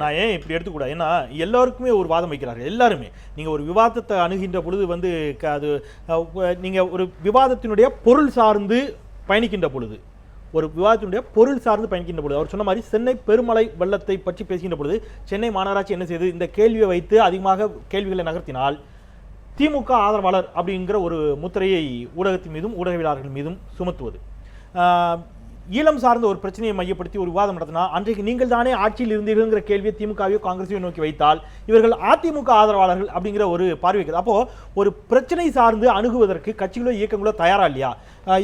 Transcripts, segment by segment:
நான் ஏன் இப்படி எடுத்துக்கூடாது? ஏன்னா எல்லாருக்குமே ஒரு வாதம் வைக்கிறார்கள். எல்லாருமே. நீங்கள் ஒரு விவாதத்தை அணுகின்ற பொழுது வந்து க- அது நீங்கள் ஒரு விவாதத்தினுடைய பொருள் சார்ந்து பயணிக்கின்ற பொழுது ஒரு விவாதத்தினுடைய பொருள் சார்ந்து பயணிக்கின்ற பொழுது அவர் சொன்ன மாதிரி சென்னை பெருமலை வெள்ளத்தை பற்றி பேசுகின்ற பொழுது சென்னை மாநகராட்சி என்ன செய்து இந்த கேள்வியை வைத்து அதிகமாக கேள்விகளை நகர்த்தினால் திமுக ஆதரவாளர் அப்படிங்கிற ஒரு முத்திரையை ஊடகத்தின் மீதும் ஊடகவியலாளர்கள் மீதும் சுமத்துவது. ஈழம் சார்ந்த ஒரு பிரச்சனையை மையப்படுத்தி ஒரு விவாதம் நடத்தினா அன்றைக்கு நீங்கள் தானே ஆட்சியில் இருந்தீர்கள்ங்கிற கேள்வியை திமுகவையோ காங்கிரஸையோ நோக்கி வைத்தால் இவர்கள் அதிமுக ஆதரவாளர்கள் அப்படிங்கிற ஒரு பார்வைக்கு அப்போ ஒரு பிரச்சனை சார்ந்து அணுகுவதற்கு கட்சிகளோ இயக்கங்களோ தயாரா இல்லையா?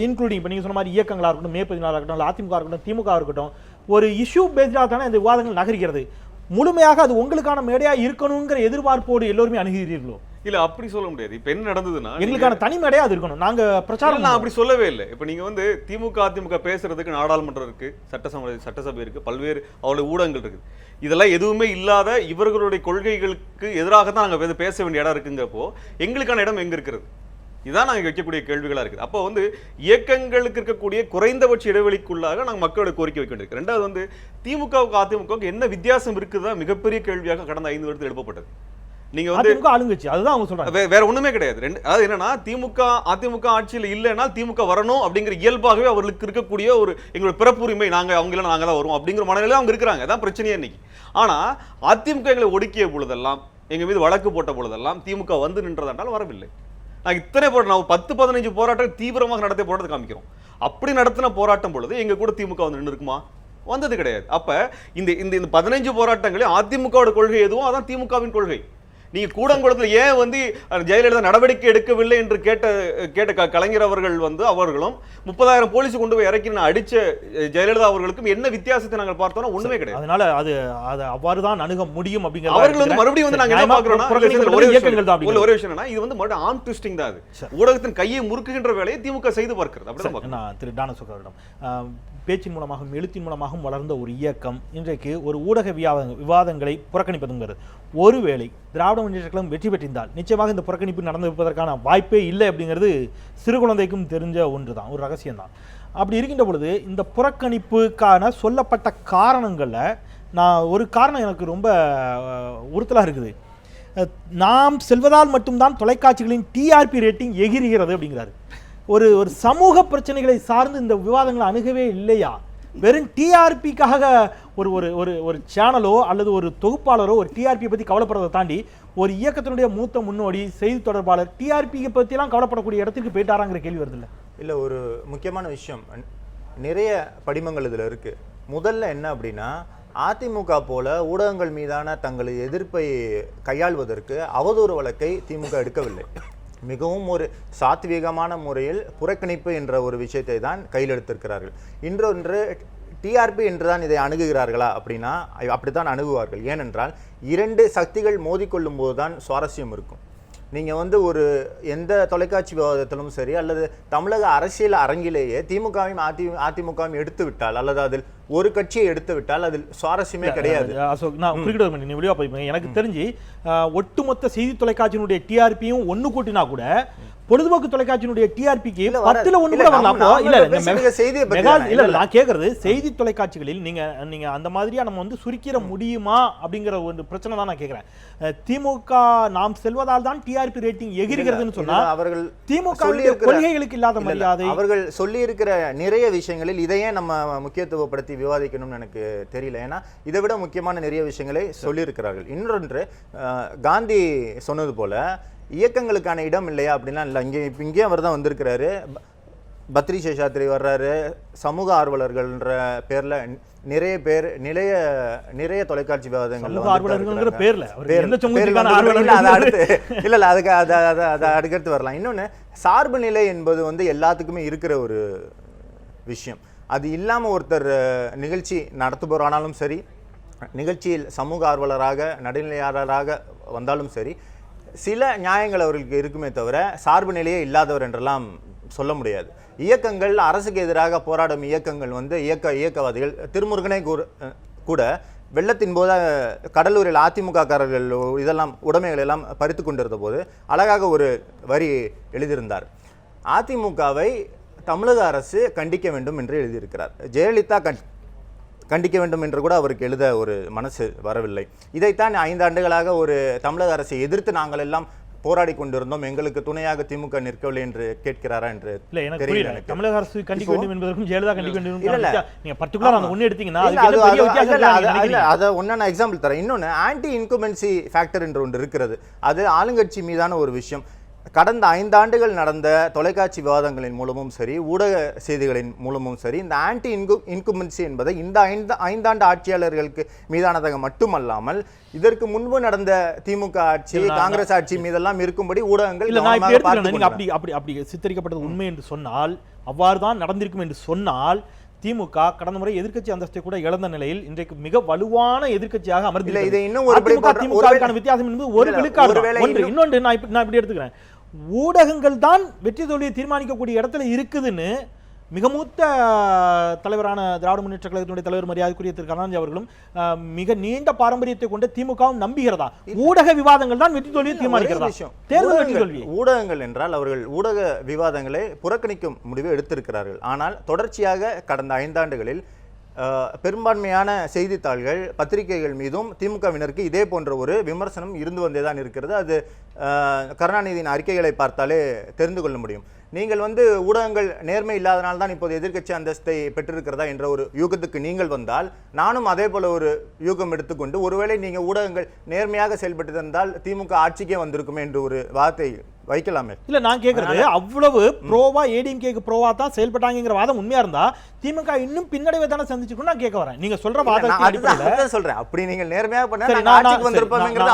இன்க்ளூடிங் இப்போ நீங்கள் சொன்ன மாதிரி இயக்கங்களாக இருக்கட்டும் மே பதினாறு இருக்கட்டும் அதிமுக இருக்கட்டும் திமுக இருக்கட்டும் ஒரு இஷ்யூ பேஸ்டாக தானே இந்த விவாதங்கள் நகர்கிறது. முழுமையாக அது உங்களுக்கான மேடையாக இருக்கணுங்கிற எதிர்பார்ப்போடு எல்லோருமே அணுகிறீர்களோ இல்ல அப்படி சொல்ல முடியாது. இப்ப என்ன நடந்ததுன்னா எங்களுக்கான தனி மேடையா அது இருக்கணும். நாங்க பிரச்சாரம் நான் அப்படி சொல்லவே இல்லை. இப்ப நீங்க வந்து திமுக அதிமுக பேசுறதுக்கு நாடாளுமன்றம் இருக்கு சட்டசபை சட்டசபை இருக்கு பல்வேறு அவருடைய ஊடகங்கள் இருக்கு. இதெல்லாம் எதுவுமே இல்லாத இவர்களுடைய கொள்கைகளுக்கு எதிராக தான் நாங்க பேச வேண்டிய இடம் இருக்குங்கிறப்போ எங்களுக்கான இடம் எங்க இருக்கிறது? இதான் நாங்க வைக்கக்கூடிய கேள்விகளா இருக்குது. அப்போ வந்து இயக்கங்களுக்கு இருக்கக்கூடிய குறைந்தபட்ச இடைவெளிக்குள்ளாக நாங்க மக்களோட கோரிக்கை வைக்க வேண்டியிருக்கு. ரெண்டாவது வந்து திமுகவுக்கு அதிமுகவுக்கு என்ன வித்தியாசம் இருக்குதா மிகப்பெரிய கேள்வியாக கடந்த ஐந்து வருடத்தில் எழுப்பப்பட்டது. நீங்க வந்து ஆளுங்கட்சி அதுதான் அவங்க சொல்றாங்க. வேற ஒண்ணுமே கிடையாது. ரெண்டு அதாவது என்னன்னா திமுக அதிமுக ஆட்சியில் இல்லைன்னா திமுக வரணும் அப்படிங்கிற இயல்பாகவே அவர்களுக்கு இருக்கக்கூடிய ஒரு எங்களோட பிறப்புரிமை நாங்க அவங்க இல்ல நாங்க தான் வருவோம் அப்படிங்கிற மனநிலை அவங்க இருக்கிறாங்க. அதான் பிரச்சனையே இன்னைக்கு. ஆனா அதிமுக எங்களை ஒடுக்கிய பொழுதெல்லாம் எங்க மீது வழக்கு போட்ட பொழுதெல்லாம் திமுக வந்து நின்றதாண்டால் வரவில்லை. நான் இத்தனை போராட்டம் நான் பத்து பதினஞ்சு போராட்டம் தீவிரமாக நடத்திய போராட்டத்தை காமிக்கிறோம். அப்படி நடத்தின போராட்டம் பொழுது எங்க கூட திமுக வந்து நின்று இருக்குமா? வந்தது கிடையாது. அப்ப இந்த இந்த பதினஞ்சு போராட்டங்களே அதிமுகவோட கொள்கை எதுவும் அதான் திமுகவின் கொள்கை. நீங்க கூடங்குளத்துல ஏன் வந்து ஜெயலலிதா நடவடிக்கை எடுக்கவில்லை என்று கேட்ட கேட்ட கலைஞர் அவர்கள் வந்து அவர்களும் முப்பதாயிரம் போலீஸ் கொண்டு போய் இறக்கி நான் அடிச்ச ஜெயலலிதா அவர்களுக்கும் என்ன வித்தியாசத்தை நாங்கள் பார்த்தோம்னா ஒண்ணுமே கிடையாது. அதனால அது அது அவ்வாறு தான் அணுக முடியும் அப்படிங்கிற அவர்கள் வந்து மறுபடியும் வந்து நாங்க என்ன பாக்குறோம்னா ஒரே இயக்கங்கள் தான் ஒரே விஷயம் என்னன்னா, இது வந்து மறுபடியும் ஆர்ம் ட்விஸ்டிங் தான் அது. ஊடகத்தின் கையை முறுக்குகின்ற வேலையை திமுக செய்து பார்க்கிறது. அப்படிதான் திரு. டானசோகரிடம் பேச்சின் மூலமாகவும் எழுத்தின் மூலமாகவும் வளர்ந்த ஒரு இயக்கம். இன்றைக்கு ஒரு ஊடக விவாதங்க விவாதங்களை புறக்கணிப்பதுங்கிறது. ஒருவேளை திராவிட முன்னேற்ற கழகம் வெற்றி பெற்றிருந்தால் நிச்சயமாக இந்த புறக்கணிப்பு நடந்திருப்பதற்கான வாய்ப்பே இல்லை அப்படிங்கிறது சிறு குழந்தைக்கும் தெரிஞ்ச ஒன்று தான் ஒரு ரகசியம்தான். அப்படி இருக்கின்ற பொழுது இந்த புறக்கணிப்புக்கான சொல்லப்பட்ட காரணங்களில் நான் ஒரு காரணம் எனக்கு ரொம்ப உறுத்தலாக இருக்குது. நாம் செல்வதால் மட்டும்தான் தொலைக்காட்சிகளின் டிஆர்பி ரேட்டிங் எகிறுகிறது அப்படிங்கிறாரு. ஒரு ஒரு சமூக பிரச்சனைகளை சார்ந்து இந்த விவாதங்களை அணுகவே இல்லையா? வெறும் டிஆர்பிக்காக ஒரு ஒரு ஒரு ஒரு சேனலோ அல்லது ஒரு தொகுப்பாளரோ ஒரு டிஆர்பியை பற்றி கவலைப்படுறதை தாண்டி ஒரு இயக்கத்தினுடைய மூத்த முன்னோடி செய்தி தொடர்பாளர் டிஆர்பியை பற்றிலாம் கவலைப்படக்கூடிய இடத்துக்கு போயிட்டாராங்கிற கேள்வி வருது இல்லை? ஒரு முக்கியமான விஷயம். நிறைய படிமங்கள் இதில் இருக்குது முதல்ல என்ன அப்படின்னா அதிமுக போல ஊடகங்கள் மீதான தங்களது எதிர்ப்பை கையாள்வதற்கு அவதூறு வழக்கை திமுக எடுக்கவில்லை. மிகவும் ஒரு சாத்வீகமான முறையில் புறக்கணிப்பு என்ற ஒரு விஷயத்தை தான் கையில் எடுத்திருக்கிறார்கள். இன்றொன்று டிஆர்பி என்று தான் இதை அணுகுகிறார்களா அப்படின்னா அப்படித்தான் அணுகுவார்கள். ஏனென்றால் இரண்டு சக்திகள் மோதிக்கொள்ளும் போது தான் சுவாரஸ்யம் இருக்கும். நீங்கள் வந்து ஒரு எந்த தொலைக்காட்சி விவாதத்திலும் சரி அல்லது தமிழக அரசியல் அரங்கிலேயே திமுகவையும் அதி அதிமுகவும் எடுத்து விட்டால் அல்லது அதில் ஒரு கட்சியை எடுத்து விட்டால் அதில் சுவாரஸ்யமே கிடையாது. நான் குறிப்பிட நீ வெளியே போய் எனக்கு தெரிஞ்சு ஒட்டுமொத்த செய்தி தொலைக்காட்சியினுடைய டிஆர்பியும் ஒண்ணு கூட்டினா கூட பொழுதுபோக்கு தொலைக்காட்சியினுடைய டிஆர்பிக்கு பத்துல ஒண்ணு கூட வரல நாம- அப்போ நாம இல்ல. இல்ல நான் கேக்குறது செய்தி தொலைக்காட்சிகளில் நீங்க நீங்க அந்த மாதிரியா நம்ம வந்து சுருக்கிற முடியுமா அப்படிங்கிற ஒரு பிரச்சனை தான் நான் கேக்குறேன். திமுக நாம் செல்வதால் தான் டிஆர்பி ரேட்டிங் எகிறுகிறதுன்னு சொன்னா அவர்கள் திமுக கொள்கைகளுக்கு இல்லாத இல்ல, இல்ல, மரியாதை அவர்கள் சொல்லியிருக்கிற நிறைய விஷயங்களில் இதையே நம்ம முக்கியத்துவப்படுத்தி விவாதிக்கணும்னு எனக்கு தெரியல. ஏன்னா இதை விட முக்கியமான நிறைய விஷயங்களை சொல்லியிருக்கிறார்கள். இன்னொன்று காந்தி சொன்னது போல இயக்கங்களுக்கான இடம் இல்லையா அப்படின்னா இல்லை. இங்கே இப்போ இங்கேயும் அவர் தான் வந்திருக்கிறாரு. பத்ரி சேஷாத்ரி வர்றாரு. சமூக ஆர்வலர்கள்ன்ற பேர்ல நிறைய பேர் நிறைய நிறைய தொலைக்காட்சி விவாதங்கள்ல சமூக வந்துட்டு ஆர்வலர்கள்ங்கிற இருக்கிறாங்க. பேர்ல. அவர் பேர் எந்த பேர் சமூகத்துக்கான வந்து- ஆர்வலர்கள் இல்ல, அடுத்து இல்ல இல்ல அதுக்கு அது அது அது அடுக்கடுத்து வரலாம். இன்னொன்னு சார்பு நிலை என்பது வந்து எல்லாத்துக்குமே இருக்கிற ஒரு விஷயம். அது இல்லாமல் ஒருத்தர் நிகழ்ச்சி நடத்துபவரானாலும் சரி நிகழ்ச்சியில் சமூக ஆர்வலராக நடுநிலையாளராக வந்தாலும் சரி சில நியாயங்கள் அவர்களுக்கு இருக்குமே தவிர சார்பு நிலையே இல்லாதவர் என்றெல்லாம் சொல்ல முடியாது. இயக்கங்கள் அரசுக்கு எதிராக போராடும் இயக்கங்கள் வந்து இயக்க இயக்கவாதிகள் திருமுருகனை கூட வெள்ளத்தின் போது கடலூரில் அதிமுககாரர்கள் இதெல்லாம் உடைமைகள் எல்லாம் பறித்து கொண்டிருந்த போது அழகாக ஒரு வரி எழுதியிருந்தார். அதிமுகவை தமிழக அரசு கண்டிக்க வேண்டும் என்று எழுதியிருக்கிறார். ஜெயலலிதா கண் கண்டிக்க வேண்டும் என்று கூட அவருக்கு எழுத ஒரு மனசு வரவில்லை. இதைத்தான் ஐந்து ஆண்டுகளாக ஒரு தமிழக அரசை எதிர்த்து நாங்கள் எல்லாம் போராடி கொண்டிருந்தோம். எங்களுக்கு துணையாக திமுக நிற்கவில்லை என்று கேட்கிறாரா என்று இல்ல எனக்கு தெரியல புரியல. எனக்கு. தமிழக அரசு கண்டிக்க வேண்டும் என்பதற்கும் ஜெயலலிதா கண்டிக்க வேண்டும் இல்ல, நீங்க பர்டிகுலர் அந்த ஒண்ணு எடுத்தீங்கன்னா அது- ஒண்ணா நான் எக்ஸாம்பிள் தரேன். இன்னொன்னு ஆன்டி இன்குமென்சி ஃபேக்டர் என்று ஒன்று இருக்கிறது. அது ஆளுங்கட்சி மீதான ஒரு விஷயம். கடந்த ஐந்தாண்டுகள் நடந்த தொலைக்காட்சி விவாதங்களின் மூலமும் சரி ஊடக செய்திகளின் மூலமும் சரி இந்த ஆன்டி இன்கு இன்குமென்சி என்பதை இந்த ஐந்து ஐந்தாண்டு ஆட்சியாளர்களுக்கு மீதானதாக மட்டுமல்லாமல் இதற்கு முன்பு நடந்த திமுக ஆட்சி காங்கிரஸ் ஆட்சி மீதெல்லாம் இருக்கும்படி ஊடகங்கள். அப்படி அப்படி அப்படி சித்தரிக்கப்பட்டது உண்மை என்று சொன்னால் அவ்வாறு தான் நடந்திருக்கும் என்று சொன்னால் திமுக கடந்த முறை எதிர்க்கட்சி அந்தஸ்தை கூட இழந்த நிலையில் இன்றைக்கு மிக வலுவான எதிர்க்கட்சியாக அமர்ந்திருக்கிறது இதை இன்னும் ஒரு திமுகவுக்கான வித்தியாசம் என்பது ஒரு விழுக்காடு. ஒன்று இன்னொன்று நான் இப்ப- நான் இப்படி எடுத்துக்கிறேன் ஊடகங்கள் தான் வெற்றி தோல்வியை தீர்மானிக்கக்கூடிய இடத்துல இருக்குதுன்னு மிக மூத்த தலைவரான திராவிட முன்னேற்ற கழகத்தினுடைய தலைவர் மரியாதைக்குரிய திரு கருணாநிதி அவர்களும் மிக நீண்ட பாரம்பரியத்தை கொண்ட திமுகவும் நம்புகிறதா? ஊடக விவாதங்கள் தான் வெற்றி தோல்வியை தீர்மானிக்கிறதா. தேர்தல் வெற்றி தோல்வி ஊடகங்கள் என்றால் அவர்கள் ஊடக விவாதங்களை புறக்கணிக்கும் முடிவை எடுத்திருக்கிறார்கள். ஆனால் தொடர்ச்சியாக கடந்த ஐந்தாண்டுகளில் பெரும்பான்மையான செய்தித்தாள்கள் பத்திரிகைகள் மீதும் திமுகவினருக்கு இதே போன்ற ஒரு விமர்சனம் இருந்து வந்தே தான் இருக்கிறது. அது கருணாநிதியின் அறிக்கைகளை பார்த்தாலே தெரிந்து கொள்ள முடியும். நீங்கள் வந்து ஊடகங்கள் நேர்மை இல்லாதனால் தான் இப்போது எதிர்க்கட்சி அந்தஸ்தை பெற்றிருக்கிறதா என்ற ஒரு யூகத்துக்கு நீங்கள் வந்தால் நானும் அதே போல ஒரு யூகம் எடுத்துக்கொண்டு ஒருவேளை நீங்கள் ஊடகங்கள் நேர்மையாக செயல்பட்டு இருந்தால் திமுக ஆட்சிக்கே வந்திருக்குமே என்று ஒரு வார்த்தை வைக்கலாமே. இல்ல நான் கேக்குறது அவ்வளவு ப்ரோவா ஏடிஎம்கேக்கு ப்ரோவா தான் செயல்பட்டாங்கிற வாதம் உண்மையா இருந்தா திமுக இன்னும் பின்னடைவை தானே சந்திச்சிருக்கும் நான் கேட்க வரேன். நீங்க சொல்ற அதுதான் அடிப்படையில சொல்றேன். அப்படி நீங்கள் நேர்மையாக பண்ணா சரி, நாங்க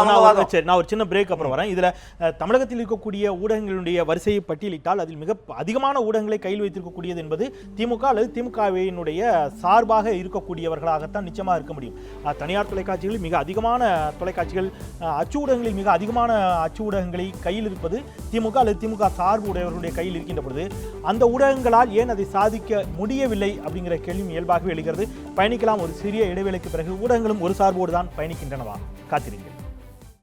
நான் வாதம். ஒரு- சின்ன பிரேக் அப்புறம் வரேன். இதுல தமிழகத்தில் இருக்கக்கூடிய ஊடகங்களுடைய வரிசையை பட்டியலிட்டால் அதில் மிக அதிகமான ஊடகங்களை கையில் வைத்திருக்கக்கூடியது என்பது திமுக அல்லது திமுகவினுடைய சார்பாக இருக்கக்கூடியவர்களாகத்தான் நிச்சயமா இருக்க முடியும். தனியார் தொலைக்காட்சிகளில் மிக அதிகமான தொலைக்காட்சிகள் அச்சு ஊடகங்களில் மிக அதிகமான அச்சு ஊடகங்களை கையில் இருப்பது திமுக அல்லது திமுக சார்பு உடையவர்களுடைய கையில் இருக்கின்ற பொழுது அந்த ஊடகங்களால் ஏன் அதை சாதிக்க முடியவில்லை அப்படிங்கிற கேள்வியும் இயல்பாகவே எழுகிறது. பயணிக்கலாம் ஒரு சிறிய இடைவேளைக்கு பிறகு ஊடகங்களும் ஒரு சார்போடு தான் பயணிக்கின்றனவா? காத்திருங்கள்.